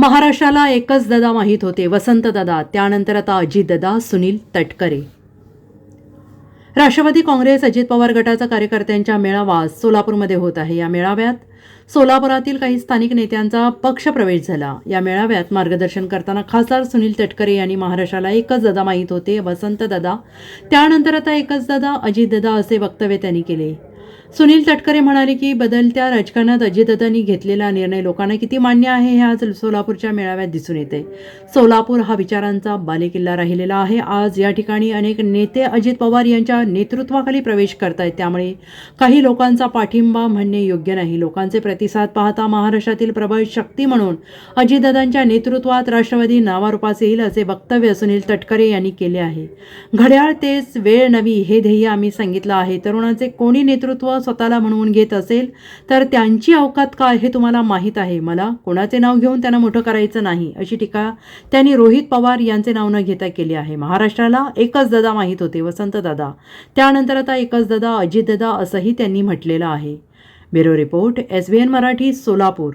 महाराष्ट्राला एकच दादा माहीत होते वसंत दादा. त्यानंतर आता अजितदादा सुनील तटकरे. राष्ट्रवादी काँग्रेस अजित पवार गटाचा कार्यकर्त्यांच्या मेळावा सोलापूरमध्ये होत आहे. या मेळाव्यात सोलापुरातील काही स्थानिक नेत्यांचा पक्षप्रवेश झाला. या मेळाव्यात मार्गदर्शन करताना खासदार सुनील तटकरे यांनी महाराष्ट्राला एकच दादा माहीत होते वसंत दादा. त्यानंतर आता एकच दादा अजितदादा असे वक्तव्य त्यांनी केले. सुनील तटकरे म्हणाले की बदलत्या राजकारणात अजितदादांनी घेतलेला निर्णय लोकांना किती मान्य आहे हे आज सोलापूरच्या मेळाव्यात दिसून येते. सोलापूर हा विचारांचा बालेकिल्ला राहिलेला आहे. आज या ठिकाणी अनेक नेते अजित पवार यांच्या नेतृत्वाखाली प्रवेश करतायत. त्यामुळे काही लोकांचा पाठिंबा म्हणणे योग्य नाही. लोकांचे प्रतिसाद पाहता महाराष्ट्रातील प्रबळ शक्ती म्हणून अजितदादांच्या नेतृत्वात राष्ट्रवादी नावारूपास येईल असे वक्तव्य सुनील तटकरे यांनी केले आहे. घड्याळ तेच वेळ नवी हे ध्येय आम्ही सांगितलं आहे. तरुणांचे कोणी नेतृत्व स्वतःला म्हणवून घेत असेल तर त्यांची अवकात काय हे तुम्हाला माहीत आहे. मला कोणाचे नाव घेऊन त्यांना मोठं करायचं नाही अशी टीका त्यांनी रोहित पवार यांचे नाव न घेता केली आहे. महाराष्ट्राला एकच दादा माहीत होते वसंत दादा. त्यानंतर आता एकच दादा अजित दादा असंही त्यांनी म्हटलेलं आहे. Bureau report S B N Marathi Solapur.